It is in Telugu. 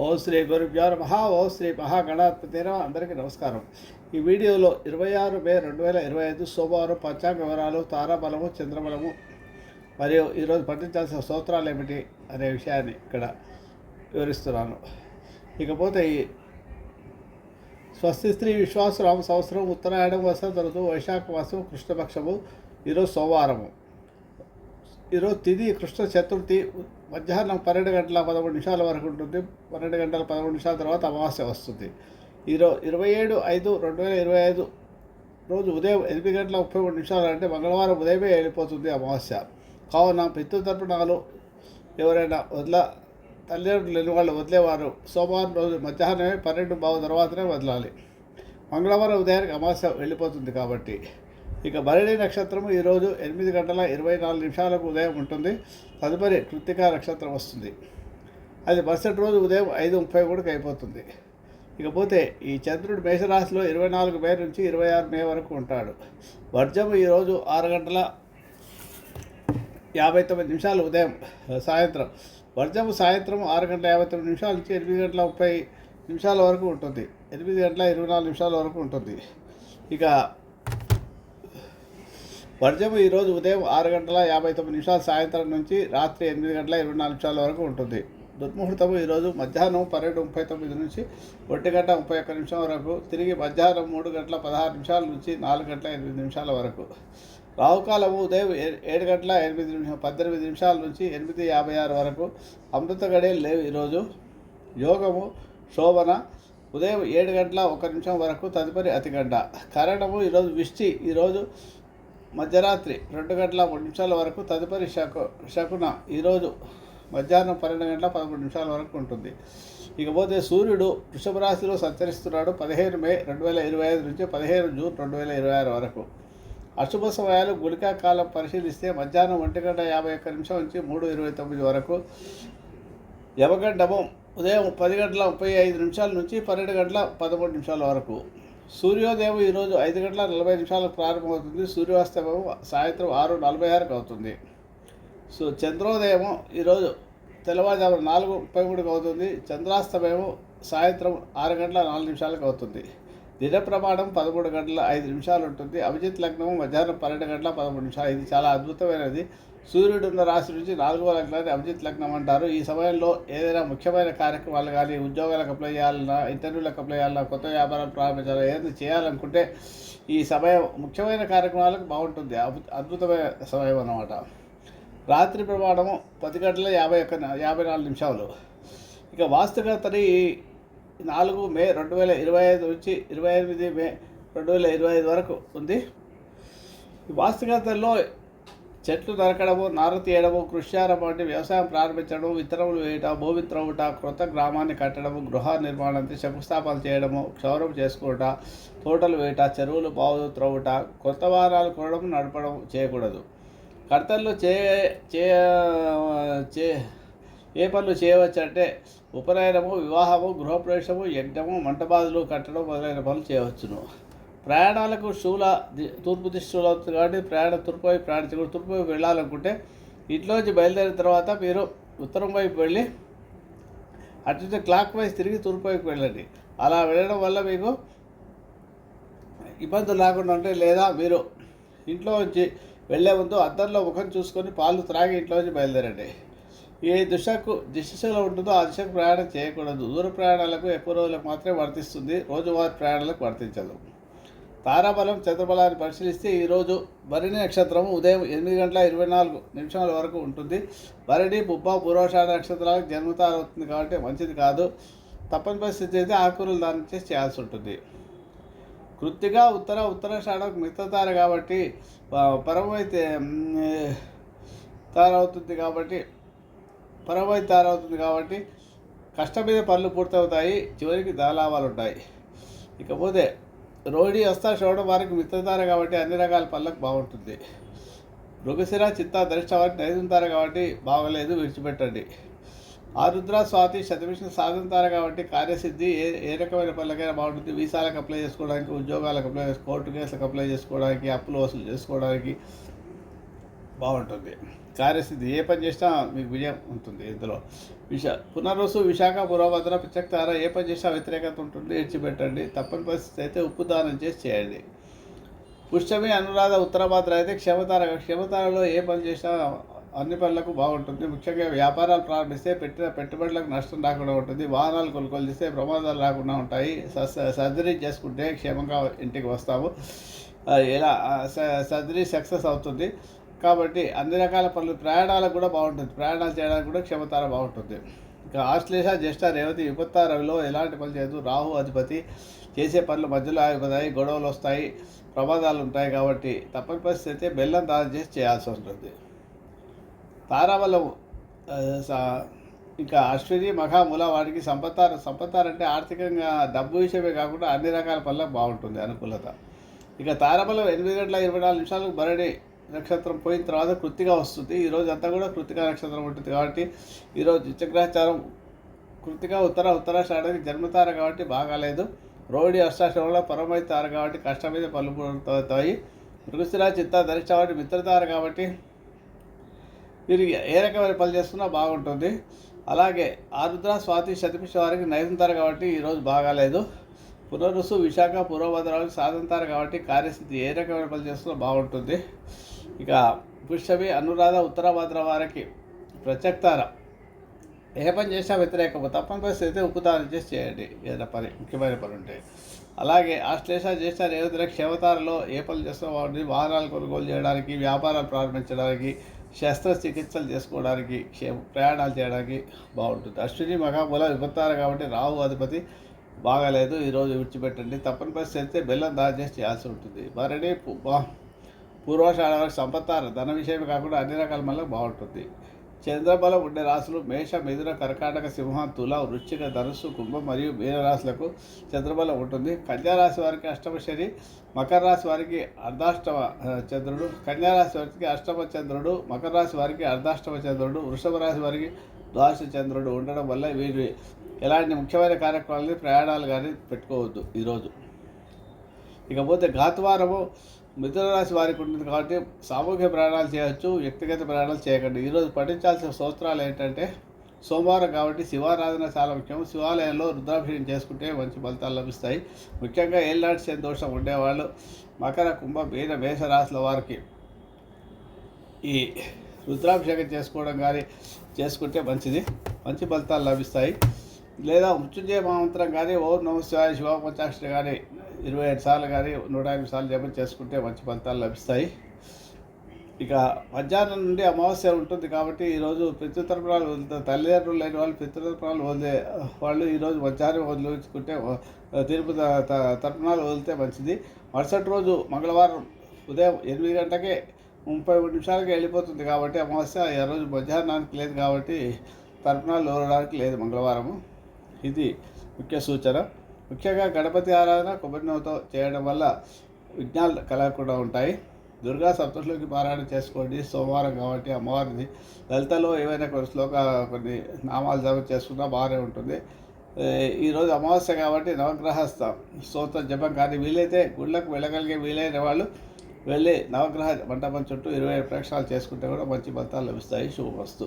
ఓ శ్రీ గురుభ్యో మహా ఓ శ్రీ మహాగణాధిపతిన అందరికీ నమస్కారం. ఈ వీడియోలో ఇరవై ఆరు మే రెండు వేల ఇరవై ఐదు సోమవారం పంచాంగ వివరాలు తారాబలము చంద్రబలము మరియు ఈరోజు పఠించాల్సిన స్తోత్రాలు ఏమిటి అనే విషయాన్ని ఇక్కడ వివరిస్తున్నాను. ఇకపోతే ఈ స్వస్తి స్త్రీ విశ్వాసరామ సంవత్సరం ఉత్తరాయణం వసంత ఋతువు వైశాఖ మాసం కృష్ణపక్షము ఈరోజు సోమవారము. ఈరోజు తిది కృష్ణ చతుర్థి మధ్యాహ్నం పన్నెండు గంటల పదమూడు నిమిషాల వరకు ఉంటుంది. పన్నెండు గంటల పదమూడు నిమిషాల తర్వాత అమావాస్య వస్తుంది. ఈరోజు ఇరవై ఏడు ఐదు రెండు వేల ఇరవై ఐదు రోజు ఉదయం ఎనిమిది గంటల ముప్పై మూడు నిమిషాలు అంటే మంగళవారం ఉదయమే వెళ్ళిపోతుంది అమావాస్య. కావున పితృతర్పణాలు ఎవరైనా వదిల తల్లిదండ్రులు లేని వాళ్ళు వదిలేవారు. సోమవారం రోజు మధ్యాహ్నమే పన్నెండు బావు తర్వాతనే వదలాలి. మంగళవారం ఉదయానికి అమావాస్య వెళ్ళిపోతుంది కాబట్టి. ఇక భరణి నక్షత్రము ఈరోజు ఎనిమిది గంటల ఇరవై నాలుగు నిమిషాలకు ఉదయం ఉంటుంది. తదుపరి కృత్తికా నక్షత్రం వస్తుంది. అది మరుసటి రోజు ఉదయం ఐదు ముప్పై కూడా అయిపోతుంది. ఇకపోతే ఈ చంద్రుడు మేషరాశిలో ఇరవై నాలుగు మే నుంచి ఇరవై ఆరు మే వరకు ఉంటాడు. వర్జము ఈరోజు ఆరు గంటల యాభై తొమ్మిది నిమిషాలు ఉదయం సాయంత్రం. వర్జము సాయంత్రం ఆరు గంటల యాభై తొమ్మిది నిమిషాల నుంచి ఎనిమిది గంటల ముప్పై నిమిషాల వరకు ఉంటుంది. ఎనిమిది గంటల ఇరవై నాలుగు నిమిషాల వరకు ఉంటుంది. ఇక వర్జము ఈరోజు ఉదయం ఆరు గంటల యాభై తొమ్మిది నిమిషాలు సాయంత్రం నుంచి రాత్రి ఎనిమిది గంటల ఇరవై నాలుగు నిమిషాల వరకు ఉంటుంది. దుర్ముహూర్తము ఈరోజు మధ్యాహ్నం పన్నెండు ముప్పై తొమ్మిది నుంచి ఒంటి గంట ముప్పై ఒక్క నిమిషం వరకు తిరిగి మధ్యాహ్నం మూడు గంటల పదహారు నిమిషాల నుంచి నాలుగు గంటల ఎనిమిది నిమిషాల వరకు. రావుకాలము ఉదయం ఏ- ఏడు గంటల ఎనిమిది నిమిషం పద్దెనిమిది నిమిషాల నుంచి ఎనిమిది యాభై ఆరు వరకు అమృత గడియలు లేవు ఈరోజు యోగము శోభన ఉదయం ఏడు గంటల ఒక నిమిషం వరకు తదుపరి అతిగంట. కరణము ఈరోజు విష్టి ఈరోజు మధ్యరాత్రి రెండు గంటల మూడు నిమిషాల వరకు తదుపరి శకు శకున ఈరోజు మధ్యాహ్నం పన్నెండు గంటల పదమూడు నిమిషాల వరకు ఉంటుంది. ఇకపోతే సూర్యుడు వృషభ రాశిలో సంచరిస్తున్నాడు పదిహేను మే రెండు వేల ఇరవై ఐదు నుంచి పదిహేను జూన్ రెండు వేల ఇరవై ఆరు వరకు. అశుభ సమయాలు గుళికా కాలం పరిశీలిస్తే మధ్యాహ్నం ఒంటి గంట యాభై ఒక్క నిమిషం నుంచి మూడు ఇరవై తొమ్మిది వరకు. యమగండము ఉదయం పది గంటల ముప్పై ఐదు నిమిషాల నుంచి పన్నెండు గంటల పదమూడు నిమిషాల వరకు. సూర్యోదయం ఈరోజు ఐదు గంటల నలభై నిమిషాలకు ప్రారంభమవుతుంది. సూర్యాస్తమయం సాయంత్రం ఆరు నలభై ఆరుకు అవుతుంది. సో చంద్రోదయం ఈరోజు తెల్లవారుజామున నాలుగు ముప్పై మూడుకి అవుతుంది. చంద్రాస్తమయము సాయంత్రం ఆరు గంటల నాలుగు నిమిషాలకు అవుతుంది. దిన ప్రమాణం పదమూడు గంటల ఐదు నిమిషాలు ఉంటుంది. అభిజిత్ లగ్నం మధ్యాహ్నం పన్నెండు గంటల పదమూడు నిమిషాలు. ఇది చాలా అద్భుతమైనది. సూర్యుడు ఉన్న రాశి నుంచి నాలుగవ లగ్నాన్ని అభిజిత్ లగ్నం అంటారు. ఈ సమయంలో ఏదైనా ముఖ్యమైన కార్యక్రమాలు కానీ ఉద్యోగాలకు అప్లై చేయాలన్నా ఇంటర్వ్యూలకు అప్లై చేయాలన్నా కొత్త వ్యాపారం ప్రారంభించాలి ఏదైనా చేయాలనుకుంటే ఈ సమయం ముఖ్యమైన కార్యక్రమాలకు బాగుంటుంది. అద్భుతమైన సమయం అన్నమాట. రాత్రి ప్రమాణము పది గంటల యాభై ఒక్క యాభై నాలుగు నిమిషాలు. ఇక వాస్తుకర్తని నాలుగు మే రెండు వేల ఇరవై ఐదు నుంచి ఇరవై ఎనిమిది మే రెండు వేల ఇరవై ఐదు వరకు ఉంది. వాస్తుకర్తల్లో చెట్లు నరకడము నారు తీయడము కృష్యారం వంటి వ్యవసాయం ప్రారంభించడం విత్తనములు వేయటం భూమి త్రవ్వుట క్రొత్త గ్రామాన్ని కట్టడము గృహ నిర్మాణానికి శంకుస్థాపన చేయడము క్షౌరం చేసుకుంట తోటలు వేయట చెరువులు బావులు త్రవ్వుట కొత్త వారాలు కొనడం నడపడం చేయకూడదు. కర్తలు చే చే ఏ పనులు చేయవచ్చంటే ఉపనయనము వివాహము గృహప్రవేశము యజ్ఞము మంటబాదులు కట్టడం మొదలైన పనులు చేయవచ్చును. ప్రయాణాలకు శూల తూర్పు దిశలో అవుతుంది కాబట్టి ప్రయాణం తూర్పు వైపు ప్రయాణించకూడదు తూర్పు వైపు వెళ్ళాలనుకుంటే ఇంట్లోంచి బయలుదేరిన తర్వాత మీరు ఉత్తరం వైపు వెళ్ళి అటు క్లాక్ వైజ్ తిరిగి తూర్పు వైపు వెళ్ళండి. అలా వెళ్ళడం వల్ల మీకు ఇబ్బందులు లేకుండా ఉంటాయి. లేదా మీరు ఇంట్లో నుంచి వెళ్ళే ముందు అద్దంలో ముఖం చూసుకొని పాలు త్రాగి ఇంట్లో నుంచి బయలుదేరండి. ఏ దిశకు దిశలో ఉంటుందో ఆ దిశకు ప్రయాణం చేయకూడదు. దూర ప్రయాణాలకు ఎక్కువ రోజులకు మాత్రమే వర్తిస్తుంది. రోజువారీ ప్రయాణాలకు వర్తించదు. తారాబలం చంద్రబలాన్ని పరిశీలిస్తే ఈరోజు భరణి నక్షత్రం ఉదయం ఎనిమిది గంటల ఇరవై నాలుగు నిమిషాల వరకు ఉంటుంది. భరణి బుబ్బ పూర్వషాఢ నక్షత్రాలకు జన్మతార అవుతుంది కాబట్టి మంచిది కాదు. తప్పని పరిస్థితి అయితే ఆకుకూరలు దాని చేసి చేయాల్సి ఉంటుంది. కృత్తిగా ఉత్తర ఉత్తరాషాఢకు మిగతా కాబట్టి పరమైతే తార అవుతుంది కాబట్టి పరమై తారవుతుంది కాబట్టి కష్టం మీద పనులు పూర్తవుతాయి. చివరికి ధనలాభాలు ఉంటాయి. ఇకపోతే రోహిణి వస్తా చూడడం వారికి మిత్రతార కాబట్టి అన్ని రకాల పనులకు బాగుంటుంది. మృగశిర చిత్త ధరిష్ట వారికి నైదుంతారు కాబట్టి బాగలేదు విడిచిపెట్టండి. ఆరుద్ర స్వాతి శతవిష్ణు సాధింతారు కాబట్టి కార్యసిద్ధి ఏ ఏ రకమైన పనులకైనా బాగుంటుంది. వీసాలకు అప్లై చేసుకోవడానికి ఉద్యోగాలకు అప్లై చేసుకో కోర్టు కేసులకు అప్లై చేసుకోవడానికి అప్పులు వసూలు చేసుకోవడానికి బాగుంటుంది. కార్యస్థితి ఏ పని చేసినా మీకు విజయం ఉంటుంది ఇందులో. విశ పునరుసు విశాఖ పురోభద్ర పిచ్చక్తార ఏ పని చేసినా వ్యతిరేకత ఉంటుంది. ఇడిచిపెట్టండి తప్పని పరిస్థితి అయితే ఉప్పు దానం చేసి చేయండి. పుష్టమి అనురాధ ఉత్తరభద్ర అయితే క్షమతార క్షమతారలో ఏ పని చేసినా అన్ని పనులకు బాగుంటుంది. ముఖ్యంగా వ్యాపారాలు ప్రారంభిస్తే పెట్టిన పెట్టుబడులకు నష్టం రాకుండా ఉంటుంది. వాహనాలు కొనుగోలు చేస్తే ప్రమాదాలు రాకుండా ఉంటాయి. స- సర్జరీ చేసుకుంటే క్షేమంగా ఇంటికి వస్తాము. ఇలా స- సర్జరీ సక్సెస్ అవుతుంది. కాబట్టి అన్ని రకాల పనులు ప్రయాణాలకు కూడా బాగుంటుంది. ప్రయాణాలు చేయడానికి కూడా క్షమతార బాగుంటుంది. ఇక ఆశ్లేష జ్యేష్ఠ రేవతి విపత్త రవిలో ఎలాంటి పనులు చేయదు రాహు అధిపతి చేసే పనులు మధ్యలో ఆగిపోతాయి గొడవలు వస్తాయి ప్రమాదాలు ఉంటాయి కాబట్టి తప్పని పరిస్థితి అయితే బెల్లం దానం చేసి చేయాల్సి ఉంటుంది. తారాబలం ఇంకా అశ్విని మఖ వాడికి సంపత్తారు సంపత్తారు అంటే ఆర్థికంగా డబ్బు విషయమే కాకుండా అన్ని రకాల పనులకు బాగుంటుంది అనుకూలత. ఇక తారాబలం ఎనిమిది గంటల ఇరవై నాలుగు నిమిషాలకు భరణి నక్షత్రం పోయిన తర్వాత కృత్తిగా వస్తుంది. ఈరోజు అంతా కూడా కృత్తికా నక్షత్రం ఉంటుంది కాబట్టి ఈరోజు చక్రాచారం కృతిగా ఉత్తర ఉత్తరాషాఢకి జన్మతార కాబట్టి బాగాలేదు. రోడి అష్టాశ్రమంలో పరమైతారు తార కాబట్టి కష్టం మీద పళ్ళు అవుతాయి మృగశిర చిత్త ధరిష్ట కాబట్టి మిత్రతార కాబట్టి వీరు ఏ రకమైన పనులు చేస్తున్నా బాగుంటుంది. అలాగే ఆరుద్ర స్వాతి శతపిష వారికి నైదంతారు కాబట్టి ఈరోజు బాగాలేదు. పునరుసు విశాఖ పూర్వభద్ర వారికి సాధంతారు కాబట్టి కార్యస్థితి ఏ రకమైన పనులు చేస్తున్నా బాగుంటుంది. ఇక పుష్యమి అనురాధ ఉత్తరభద్ర వారికి ప్రత్యక్తార ఏ పని చేసినా వ్యతిరేకము తప్పని పరిస్థితి అయితే ఉప్పుదానం చేసి చేయండి. ఏదైనా పని ముఖ్యమైన పని ఉంటే. అలాగే ఆశ్లేష చేసిన రేవతిన క్షేమతారలో ఏ పనులు చేస్తున్న వాటిని వాహనాలు కొనుగోలు చేయడానికి వ్యాపారాలు ప్రారంభించడానికి శస్త్రచికిత్సలు చేసుకోవడానికి క్షేమ ప్రయాణాలు చేయడానికి బాగుంటుంది. అశ్విని మహామూల విపత్తారు కాబట్టి రాహు అధిపతి బాగాలేదు. ఈరోజు విడిచిపెట్టండి. తప్పని పరిస్థితి అయితే బెల్లం దాని చేయాల్సి ఉంటుంది. మరణి పూర్వాషాఢ వారికి సంపత్తారు ధన విషయమే కాకుండా అన్ని రకాల మళ్ళీ బాగుంటుంది. చంద్రబలం ఉండే రాశులు మేష మిథున కర్కాటక సింహ తుల వృశ్చిక ధనుస్సు కుంభం మరియు మీనరాశులకు చంద్రబలం ఉంటుంది. కన్యారాశి వారికి అష్టమ శని మకర రాశి వారికి అర్ధాష్టమ చంద్రుడు. కన్యారాశి వారికి అష్టమ చంద్రుడు మకర రాశి వారికి అర్ధాష్టమ చంద్రుడు వృషభ రాశి వారికి ద్వాదశ చంద్రుడు ఉండడం వల్ల వీరు ఎలాంటి ముఖ్యమైన కార్యక్రమాలని ప్రయాణాలు కానీ పెట్టుకోవద్దు ఈరోజు. ఇకపోతే ఘాతువారము మిథున రాశి వారికి ఉంటుంది కాబట్టి సామూహిక ప్రయాణాలు చేయవచ్చు వ్యక్తిగత ప్రయాణాలు చేయకండి. ఈరోజు పఠించాల్సిన స్తోత్రాలు ఏంటంటే సోమవారం కాబట్టి శివారాధన చాలా ముఖ్యం. శివాలయంలో రుద్రాభిషేకం చేసుకుంటే మంచి ఫలితాలు లభిస్తాయి. ముఖ్యంగా ఏళ్ళనాటి శని దోషం ఉండేవాళ్ళు మకర కుంభ మీన మేషరాశుల వారికి ఈ రుద్రాభిషేకం చేసుకోవడం కానీ చేసుకుంటే మంచిది. మంచి ఫలితాలు లభిస్తాయి. లేదా మృత్యుంజయ మహామంత్రం కానీ ఓం నమ శివాయ శివ పంచాక్షరి కానీ ఇరవై ఐదు సార్లు కానీ నూట యాభై సార్లు జపం చేసుకుంటే మంచి ఫలితాలు లభిస్తాయి. ఇక మధ్యాహ్నం నుండి అమావాస్య ఉంటుంది కాబట్టి ఈరోజు పితృతర్పణాలు వదులుతారు తల్లిదండ్రులు లేని వాళ్ళు పితృతర్పణాలు వదిలే వాళ్ళు ఈరోజు మధ్యాహ్నం వదిలించుకుంటే తిరుపతి తర్పణాలు వదిలితే మంచిది. మరుసటి రోజు మంగళవారం ఉదయం ఎనిమిది గంటకే ముప్పై మూడు నిమిషాలకి వెళ్ళిపోతుంది కాబట్టి అమావాస్య ఆ రోజు మధ్యాహ్నానికి లేదు కాబట్టి తర్పణాలు వదలడానికి లేదు మంగళవారము. ఇది ముఖ్య సూచన. ముఖ్యంగా గణపతి ఆరాధన కొబ్బరి నవ్వుతో చేయడం వల్ల విఘ్నాలు కలగకుండా ఉంటాయి. దుర్గా సప్తశ్లోకి పారాయణ చేసుకోండి. సోమవారం కాబట్టి అమ్మవారిని లలితలో ఏవైనా కొన్ని శ్లోక కొన్ని నామాలు జపం చేసుకున్నా బాగానే ఉంటుంది. ఈరోజు అమావాస్య కాబట్టి నవగ్రహ స్తోత్ర జపం కానీ వీలైతే గుళ్ళకు వెళ్ళగలిగే వీలైన వాళ్ళు వెళ్ళి నవగ్రహ మంటపం చుట్టూ ఇరవై ప్రక్షాలు చేసుకుంటే కూడా మంచి ఫలితాలు లభిస్తాయి. శుభవస్తు